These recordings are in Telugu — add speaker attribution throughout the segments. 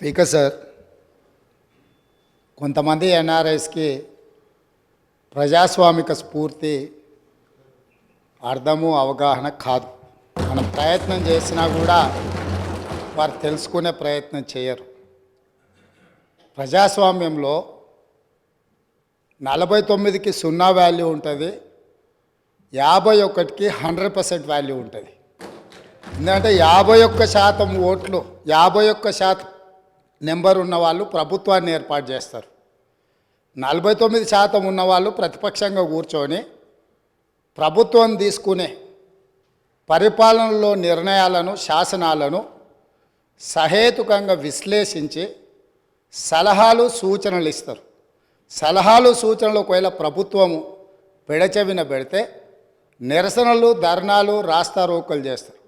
Speaker 1: స్పీకర్ సార్ కొంతమంది ఎన్ఆర్ఐస్కి ప్రజాస్వామిక స్ఫూర్తి అర్థము అవగాహన కాదు. మనం ప్రయత్నం చేసినా కూడా వారు తెలుసుకునే ప్రయత్నం చేయరు. ప్రజాస్వామ్యంలో నలభై తొమ్మిదికి సున్నా వాల్యూ ఉంటుంది యాభై ఒకటికి హండ్రెడ్ పర్సెంట్ వాల్యూ ఉంటుంది. ఎందుకంటే యాభై ఒక్క శాతం ఓట్లు యాభై ఒక్క శాతం నెంబర్ ఉన్న వాళ్ళు ప్రభుత్వాన్ని ఏర్పాటు చేస్తారు. నలభై తొమ్మిది శాతం ఉన్నవాళ్ళు ప్రతిపక్షంగా కూర్చొని ప్రభుత్వం తీసుకునే పరిపాలనలో నిర్ణయాలను శాసనాలను సహేతుకంగా విశ్లేషించి సలహాలు సూచనలు ఇస్తారు. సలహాలు సూచనలు ఒకవేళ ప్రభుత్వము పెడచెవిన పెడితే నిరసనలు ధర్నాలు రాస్తారోకలు చేస్తారు.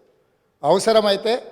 Speaker 1: అవసరమైతే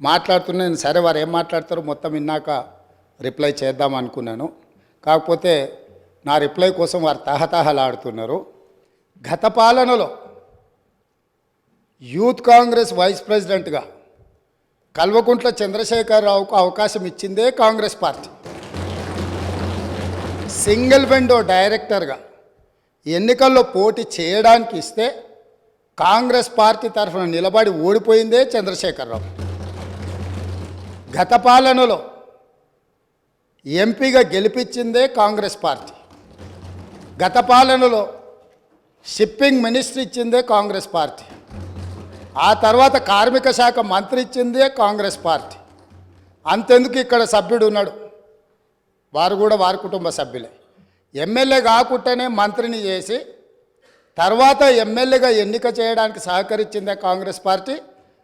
Speaker 1: మాట్లాడుతున్నాను సరే వారు ఏం మాట్లాడతారో మొత్తం విన్నాక రిప్లై చేద్దాం అనుకున్నాను. కాకపోతే నా రిప్లై కోసం వారు తహతహలాడుతున్నారు. గత పాలనలో యూత్ కాంగ్రెస్ వైస్ ప్రెసిడెంట్గా కల్వకుంట్ల చంద్రశేఖరరావుకు అవకాశం ఇచ్చిందే కాంగ్రెస్ పార్టీ. సింగిల్ విండో డైరెక్టర్గా ఎన్నికల్లో పోటీ చేయడానికి ఇస్తే కాంగ్రెస్ పార్టీ తరఫున నిలబడి ఓడిపోయిందే చంద్రశేఖరరావు. గత పాలనలో ఎంపీగా గెలిపించిందే కాంగ్రెస్ పార్టీ. గత పాలనలో షిప్పింగ్ మినిస్ట్రీ ఇచ్చిందే కాంగ్రెస్ పార్టీ. ఆ తర్వాత కార్మిక శాఖ మంత్రి ఇచ్చిందే కాంగ్రెస్ పార్టీ. అంతెందుకు ఇక్కడ సభ్యుడు ఉన్నాడు? వారు కూడా వారి కుటుంబ సభ్యులే. ఎమ్మెల్యే కాకుండానే మంత్రిని చేసి తర్వాత ఎమ్మెల్యేగా ఎన్నిక చేయడానికి సహకరించిందే కాంగ్రెస్ పార్టీ.